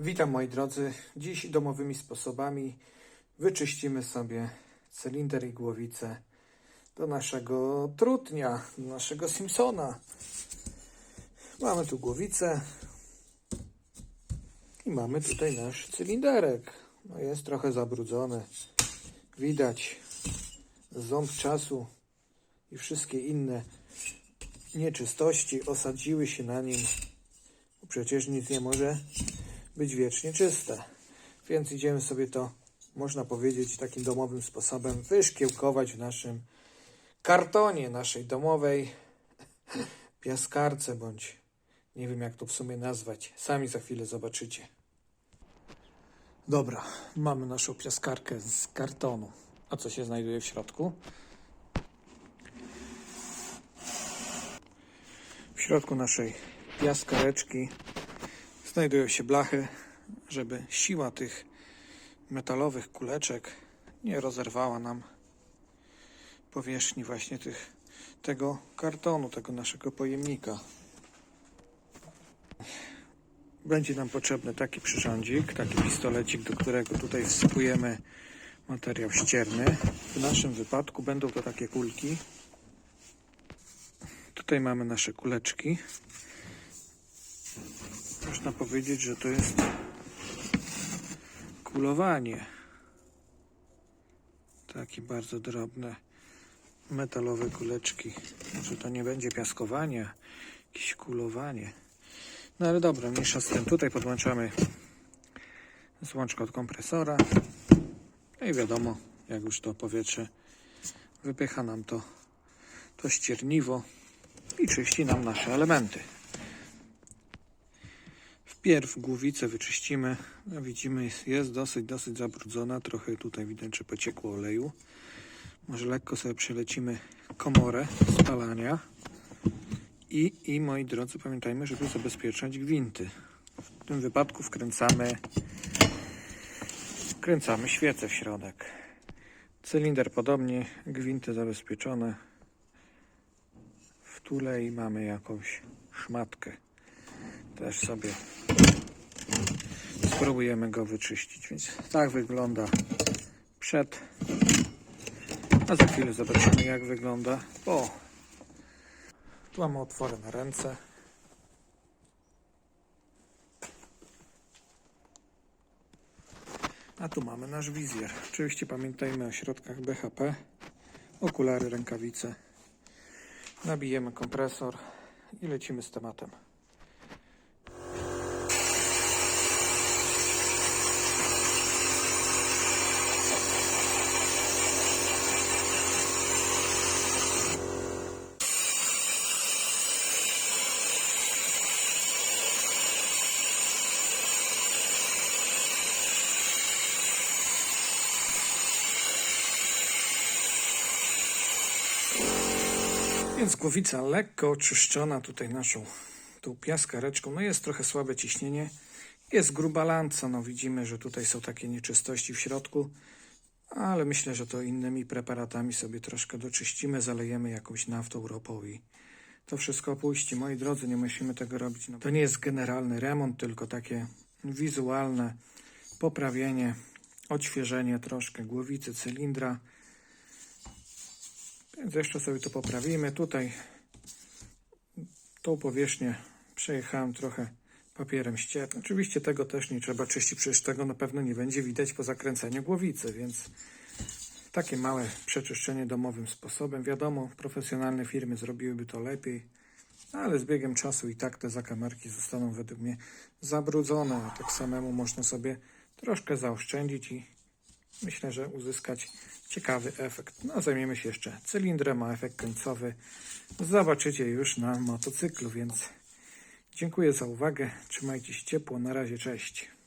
Witam moi drodzy. Dziś domowymi sposobami wyczyścimy sobie cylinder i głowicę do naszego trutnia, do naszego Simpsona. Mamy tu głowicę i mamy tutaj nasz cylinderek. No jest trochę zabrudzony. Widać ząb czasu i wszystkie inne nieczystości osadziły się na nim. Przecież nic nie może być wiecznie czyste. Więc idziemy sobie to, można powiedzieć, takim domowym sposobem wyszkiełkować w naszym kartonie naszej domowej piaskarce, bądź nie wiem jak to w sumie nazwać. Sami za chwilę zobaczycie. Dobra, mamy naszą piaskarkę z kartonu. A co się znajduje w środku? W środku naszej piaskareczki znajdują się blachy, żeby siła tych metalowych kuleczek nie rozerwała nam powierzchni właśnie tych, tego kartonu, tego naszego pojemnika. Będzie nam potrzebny taki przyrządzik, taki pistolecik, do którego tutaj wsypujemy materiał ścierny. W naszym wypadku będą to takie kulki. Tutaj mamy nasze kuleczki. Można powiedzieć, że to jest kulowanie. Takie bardzo drobne metalowe kuleczki. Może to nie będzie piaskowanie, jakieś kulowanie. No ale dobra, mniejsza z tym. Tutaj podłączamy złączkę od kompresora. No i wiadomo, jak już to powietrze wypycha nam to, to ścierniwo i czyści nam nasze elementy. Wpierw głowicę wyczyścimy. No, widzimy, jest dosyć, dosyć zabrudzona. Trochę tutaj widać, że pociekło oleju. Może lekko sobie przelecimy komorę spalania. I, I moi drodzy, pamiętajmy, żeby zabezpieczać gwinty. W tym wypadku wkręcamy wkręcamy świecę w środek. Cylinder podobnie, gwinty zabezpieczone. W tulei mamy jakąś szmatkę. Też sobie spróbujemy go wyczyścić. Więc tak wygląda przed. A za chwilę zobaczymy jak wygląda po. Tu mamy otwory na ręce. A tu mamy nasz wizjer. Oczywiście pamiętajmy o środkach BHP, okulary, rękawice. Nabijemy kompresor i lecimy z tematem. Więc głowica lekko oczyszczona tutaj naszą tą piaskareczką. No jest trochę słabe ciśnienie. Jest gruba lanca. No widzimy, że tutaj są takie nieczystości w środku. Ale myślę, że to innymi preparatami sobie troszkę doczyścimy. Zalejemy jakąś naftą, ropą i to wszystko opuści. Moi drodzy, nie musimy tego robić. No, to nie jest generalny remont, tylko takie wizualne poprawienie, odświeżenie troszkę głowicy, cylindra. Więc jeszcze sobie to poprawimy. Tutaj tą powierzchnię przejechałem trochę papierem ściernym. Oczywiście tego też nie trzeba czyścić, przecież tego na pewno nie będzie widać po zakręceniu głowicy, więc takie małe przeczyszczenie domowym sposobem. Wiadomo, profesjonalne firmy zrobiłyby to lepiej, ale z biegiem czasu i tak te zakamarki zostaną według mnie zabrudzone. A tak samemu można sobie troszkę zaoszczędzić i myślę, że uzyskać ciekawy efekt. No, zajmiemy się jeszcze cylindrem, a efekt końcowy zobaczycie już na motocyklu, więc dziękuję za uwagę. Trzymajcie się ciepło. Na razie, cześć.